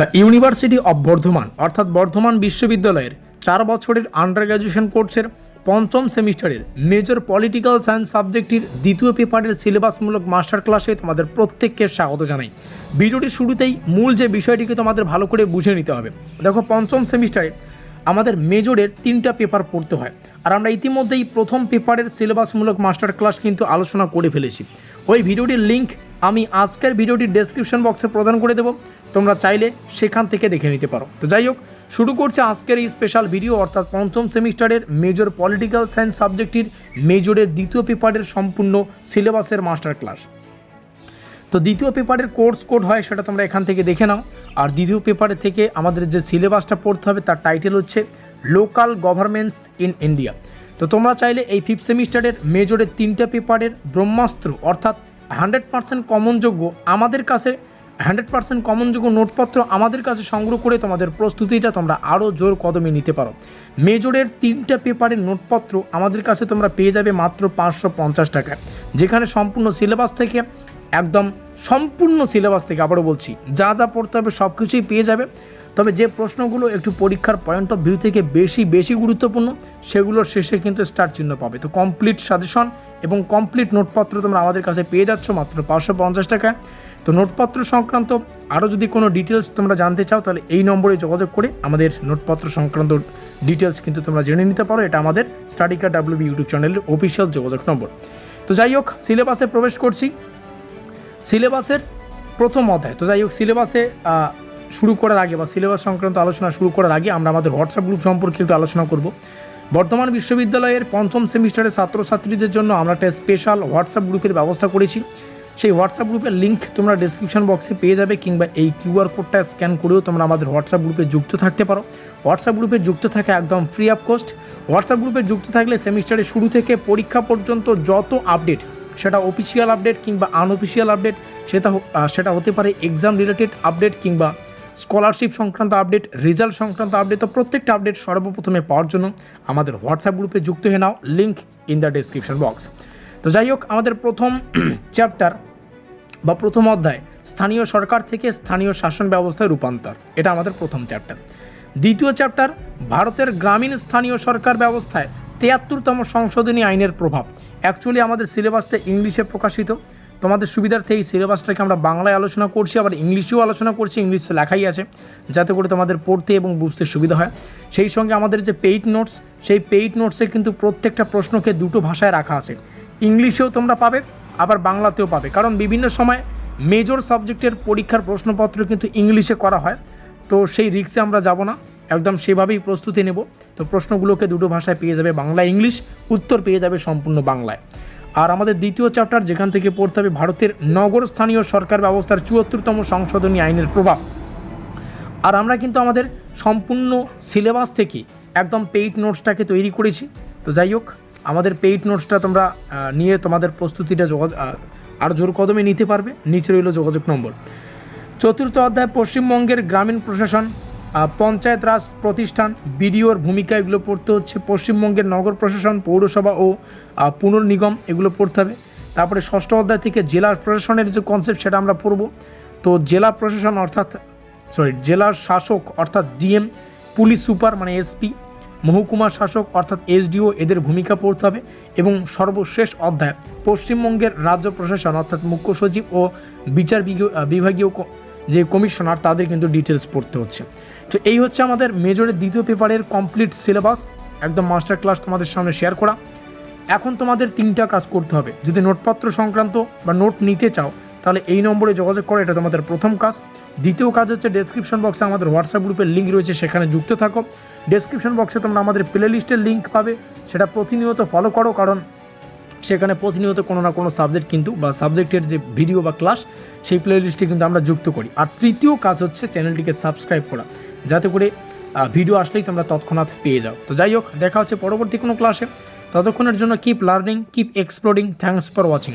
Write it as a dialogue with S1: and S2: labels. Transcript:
S1: The university of Bardhaman, অর্থাৎ বর্ধমান বিশ্ববিদ্যালয়ের চার বছরের আন্ডার গ্র্যাজুয়েশন কোর্সের পঞ্চম সেমিস্টারের মেজর পলিটিক্যাল সায়েন্স সাবজেক্টটির দ্বিতীয় পেপারের সিলেবাসমূলক মাস্টার ক্লাসে তোমাদের প্রত্যেককে স্বাগত জানাই। ভিডিওটির শুরুতেই মূল যে বিষয়টিকে তোমাদের ভালো করে বুঝে নিতে হবে। দেখো, পঞ্চম সেমিস্টারে আমাদের মেজরের তিনটা পেপার পড়তে হয়, আর আমরা ইতিমধ্যেই প্রথম পেপারের সিলেবাসমূলক মাস্টার ক্লাস কিন্তু আলোচনা করে ফেলেছি। ওই ভিডিওটির লিঙ্ক আমি আজকের ভিডিওটির ডেসক্রিপশন বক্সে প্রদান করে দেবো। তোমরা চাইলে সেখান থেকে দেখে নিতে পারো। তো যাই হোক, শুরু করছে আজকের এই স্পেশাল ভিডিও অর্থাৎ পঞ্চম সেমিস্টারের মেজর পলিটিক্যাল সায়েন্স সাবজেক্টটির মেজরের দ্বিতীয় পেপারের সম্পূর্ণ সিলেবাসের মাস্টার ক্লাস তো দ্বিতীয় পেপারের কোর্স কোড হয়, সেটা তোমরা এখান থেকে দেখে নাও। আর দ্বিতীয় পেপারের থেকে আমাদের যে সিলেবাসটা পড়তে হবে, তার টাইটেল হচ্ছে লোকাল গভর্নমেন্টস ইন ইন্ডিয়া তো তোমরা চাইলে এই ফিফথ সেমিস্টারের মেজরের তিনটা পেপারের ব্রহ্মাস্ত্র, অর্থাৎ হান্ড্রেড পার্সেন্ট কমনযোগ্য আমাদের কাছে, হান্ড্রেড পার্সেন্ট কমনযোগ্য নোটপত্র আমাদের কাছে সংগ্রহ করে তোমাদের প্রস্তুতিটা তোমরা আরও জোর কদমে নিতে পারো। মেজরের তিনটা পেপারের নোটপত্র আমাদের কাছে তোমরা পেয়ে যাবে মাত্র পাঁচশো পঞ্চাশ টাকায়। যেখানে সম্পূর্ণ সিলেবাস থেকে, একদম সম্পূর্ণ সিলেবাস থেকে আবারও বলছি, যা যা পড়তে হবে সব কিছুই পেয়ে যাবে। তবে যে প্রশ্নগুলো একটু পরীক্ষার পয়েন্ট অফ ভিউ থেকে বেশি বেশি গুরুত্বপূর্ণ, সেগুলোর শেষে কিন্তু স্টার চিহ্ন পাবে। তো কমপ্লিট সাজেশন এবং কমপ্লিট নোটপত্র তোমরা আমাদের কাছে পেয়ে যাচ্ছ মাত্র পাঁচশো পঞ্চাশ টাকায় তো নোটপত্র সংক্রান্ত আরও যদি কোনো ডিটেলস তোমরা জানতে চাও, তাহলে এই নম্বরে যোগাযোগ করে আমাদের নোটপত্র সংক্রান্ত ডিটেলস কিন্তু তোমরা জেনে নিতে পারো। এটা আমাদের স্টাডিকা ডাব্লিউবি ইউটিউব চ্যানেলের অফিসিয়াল যোগাযোগ নম্বর। তো যাই হোক সিলেবাসে প্রবেশ করছি। সিলেবাসের প্রথম অধ্যায়। তো যাই হোক সিলেবাসে শুরু করার আগে বা সিলেবাস সংক্রান্ত আলোচনা শুরু করার আগে আমরা আমাদের হোয়াটসঅ্যাপ গ্রুপ সম্পর্কে একটু আলোচনা করব। বর্তমান বিশ্ববিদ্যালয়ের পঞ্চম সেমিস্টারের ছাত্রছাত্রীদের জন্য আমরা একটা স্পেশাল হোয়াটসঅ্যাপ গ্রুপের ব্যবস্থা করেছি। সেই হোয়াটসঅ্যাপ গ্রুপের লিঙ্ক তোমরা ডিসক্রিপশন বক্সে পেয়ে যাবে কিংবা এই কিউআর কোডটা স্ক্যান করেও তোমরা আমাদের হোয়াটসঅ্যাপ গ্রুপে যুক্ত থাকতে পারো। হোয়াটসঅ্যাপ গ্রুপে যুক্ত থাকা একদম ফ্রি অফ কস্ট হোয়াটসঅ্যাপ গ্রুপে যুক্ত থাকলে সেমিস্টারের শুরু থেকে পরীক্ষা পর্যন্ত যত আপডেট সেটা অফিসিয়াল আপডেট কিংবা আনঅফিসিয়াল আপডেট সেটা সেটা হতে পারে এক্সাম রিলেটেড আপডেট কিংবা স্কলারশিপ সংক্রান্ত আপডেট, রেজাল্ট সংক্রান্ত আপডেট, তো প্রত্যেকটা আপডেট সর্বপ্রথমে পাওয়ার জন্য আমাদের হোয়াটসঅ্যাপ গ্রুপে যুক্ত হয়ে নাও link in the description box তো যাই হোক, আমাদের প্রথম চ্যাপ্টার বা প্রথম অধ্যায়, স্থানীয় সরকার থেকে স্থানীয় শাসন ব্যবস্থায় রূপান্তর। এটা আমাদের প্রথম চ্যাপ্টার দ্বিতীয় চ্যাপ্টার ভারতের গ্রামীণ স্থানীয় সরকার ব্যবস্থায় তিয়াত্তরতম সংশোধনী আইনের প্রভাব। অ্যাকচুয়ালি আমাদের সিলেবাসটা ইংলিশে প্রকাশিত। তোমাদের সুবিধার্থে এই সিলেবাসটাকে আমরা বাংলায় আলোচনা করছি, আবার ইংলিশেও আলোচনা করছি, ইংলিশ তো লেখাই আছে, যাতে করে তোমাদের পড়তে এবং বুঝতে সুবিধা হয়। সেই সঙ্গে আমাদের যে পেইড নোটস সেই পেইড নোটসে কিন্তু প্রত্যেকটা প্রশ্নকে দুটো ভাষায় রাখা আছে। ইংলিশেও তোমরা পাবে, আবার বাংলাতেও পাবে। কারণ বিভিন্ন সময় মেজর সাবজেক্টের পরীক্ষার প্রশ্নপত্র কিন্তু ইংলিশে করা হয়, তো সেই রিক্সে আমরা যাব না। একদম সেভাবেই প্রস্তুতি নেব। তো প্রশ্নগুলোকে দুটো ভাষায় পেয়ে যাবে বাংলা, ইংলিশ, উত্তর পেয়ে যাবে সম্পূর্ণ বাংলায়। আর আমাদের দ্বিতীয় চ্যাপ্টার, যেখান থেকে পড়তে হবে ভারতের নগর স্থানীয় সরকার ব্যবস্থার চুয়াত্তরতম সংশোধনী আইনের প্রভাব। আর আমরা কিন্তু আমাদের সম্পূর্ণ সিলেবাস থেকে একদম পেইড নোটসটাকে তৈরি করেছি। তো যাই হোক, আমাদের পেইড নোটসটা তোমরা নিয়ে তোমাদের প্রস্তুতিটা যোগাযোগ আর জোর কদমে নিতে পারবে। নিচে রইল যোগাযোগ নম্বর। চতুর্থ অধ্যায়, পশ্চিমবঙ্গের গ্রামীণ প্রশাসন। পঞ্চায়েত রাজ প্রতিষ্ঠান বিডিওর ভূমিকা এগুলো পড়তে হচ্ছে। পশ্চিমবঙ্গের নগর প্রশাসন, পৌরসভা ও পুনর্নিগম এগুলো পড়তে হবে। তারপরে ষষ্ঠ অধ্যায় থেকে জেলা প্রশাসনের যে কনসেপ্ট সেটা আমরা পড়ব। তো জেলা প্রশাসন অর্থাৎ সরি জেলার শাসক অর্থাৎ ডিএম, পুলিশ সুপার মানে এসপি, মহকুমা শাসক অর্থাৎ এসডিও এদের ভূমিকা পড়তে হবে। এবং সর্বশেষ অধ্যায়, পশ্চিমবঙ্গের রাজ্য প্রশাসন অর্থাৎ মুখ্য সচিব ও বিচার বিভাগীয় যে কমিশনার তাদের কিন্তু ডিটেলস পড়তে হচ্ছে। তো এই হচ্ছে আমাদের মেজরের দ্বিতীয় পেপারের কমপ্লিট সিলেবাস একদম মাস্টার ক্লাস তোমাদের সামনে শেয়ার করা। এখন তোমাদের তিনটা কাজ করতে হবে। যদি নোটপত্র সংক্রান্ত বা নোট নিতে চাও, তাহলে এই নম্বরে যোগাযোগ করো, এটা তোমাদের প্রথম কাজ। দ্বিতীয় কাজ হচ্ছে ডেসক্রিপশন বক্সে আমাদের হোয়াটসঅ্যাপ গ্রুপের লিঙ্ক রয়েছে, সেখানে যুক্ত থাকো। ডেসক্রিপশন বক্সে তোমরা আমাদের প্লে লিস্টের লিঙ্ক পাবে, সেটা প্রতিনিয়ত ফলো করো, কারণ সেখানে প্রতিনিয়ত কোনো না কোনো সাবজেক্ট কিন্তু বা সাবজেক্টের যে ভিডিও বা ক্লাস সেই প্লে লিস্টে কিন্তু আমরা যুক্ত করি। আর তৃতীয় কাজ হচ্ছে চ্যানেলটিকে সাবস্ক্রাইব করা, যাতে করে ভিডিও আসলেই তোমরা তৎক্ষণাৎ পেয়ে যাও। তো যাই হোক, দেখা হচ্ছে পরবর্তী কোনো ক্লাসে ততক্ষণের জন্য keep learning keep exploring thanks for watching